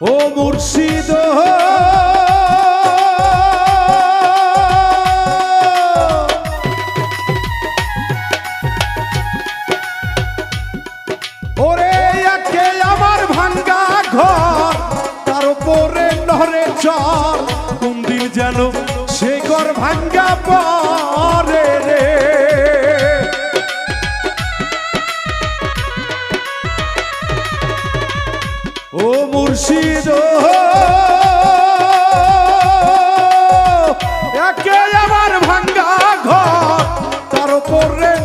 ও মুর্শিদ ওরে একে আমার ভাঙ্গা ঘর, তার উপরে নহরে চর কোন যেন সে ঘর ভাঙ্গা পরে রে।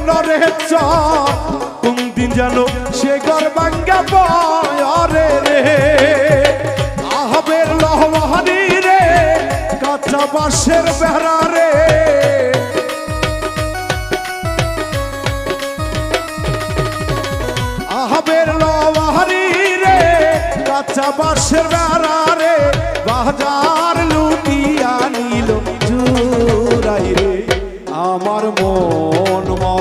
নরে কোন দিন যেন সে ঘর ভাঙ্গা পরে রে আহবের লহমহানি রে, কাঁচা বাঁশের বেড়া রে আহবের লওয়ারি রে কাঁচা বাঁশের বেড়া রে বাজার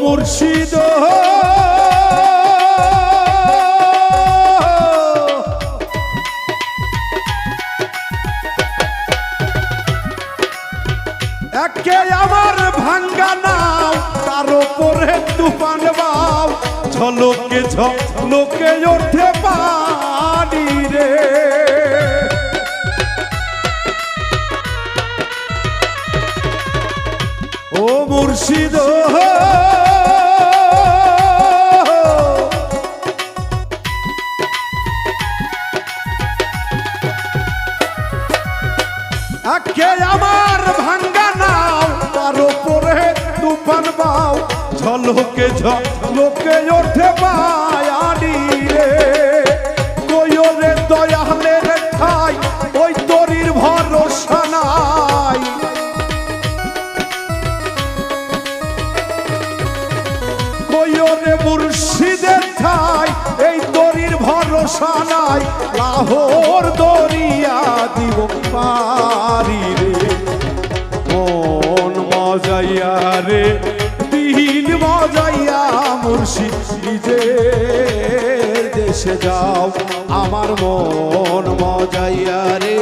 মুর্শিদ। একে আমার ভাঙ্গা নাও তার উপরে তুফান বাও। ঝলকে ঝলকে ওঠে পানি ও মুর্শিদ আমার ভাঙ্গা নাও তার উপরে তুফান বাও। ঝলকে ঝলকে ওঠে পায়ানি ঠাই, এই দড়ির ভরসা নাই। লাহোর দরিয়া দিব পারি রে? মন মজাইয়া রে দিল মজাইয়া মুর্শিদ, নিজের দেশে যাও। আমার মন মজাইয়া রে,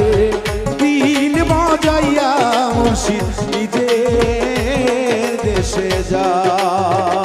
দিন মজাইয়া মুর্শিদ, নিজের দেশে যাও।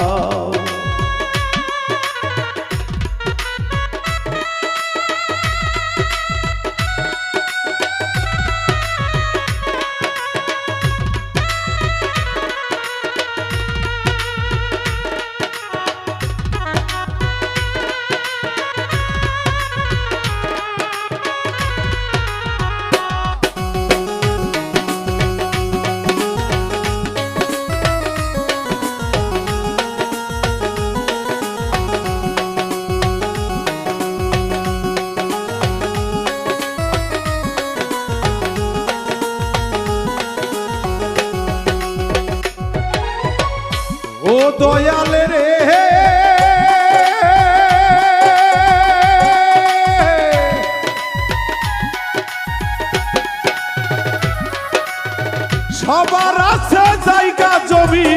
দয়াল রে। সবার আছে জায়গা জমি,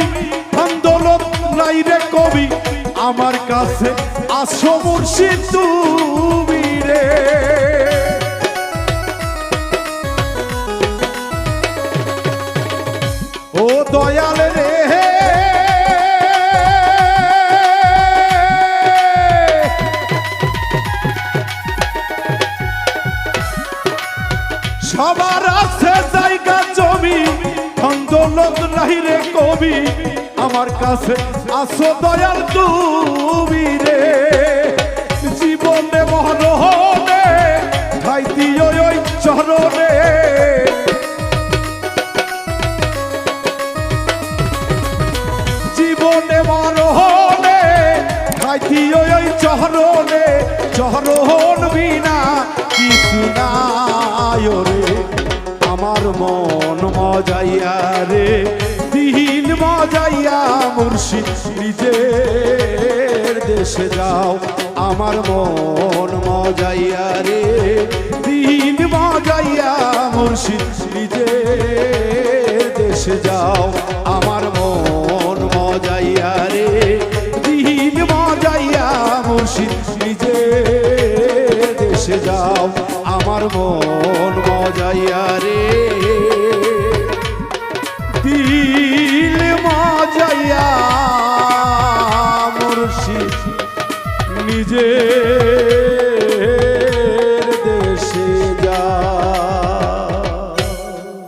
আন্দোলন নাই রে কবি। আমার কাছে আসো মুর্শিদ তুমি রে। ও দয়াল কবি, আমার কাছে আসো দয়াল তুমি রে। জীবনে মরণে ঠাই দিও ওই চরণে। জীবনে মরহনে খাইতি ওই চহরনে চহরন বিনা কিছু নাই রে আমার মন মজাইয়া রে। মুর্শিদ, নিজের দেশে যাও। আমার মন মজাইয়া রে, দিন মজাইয়া মুর্শিদ, নিজের দেশে যাও। আমার মন মজাইয়া রে, দিন মজাইয়া মুর্শিদ, নিজের দেশে যাও। আমার মন মজাইয়া মজাইয়া মুর্শিদ নিজে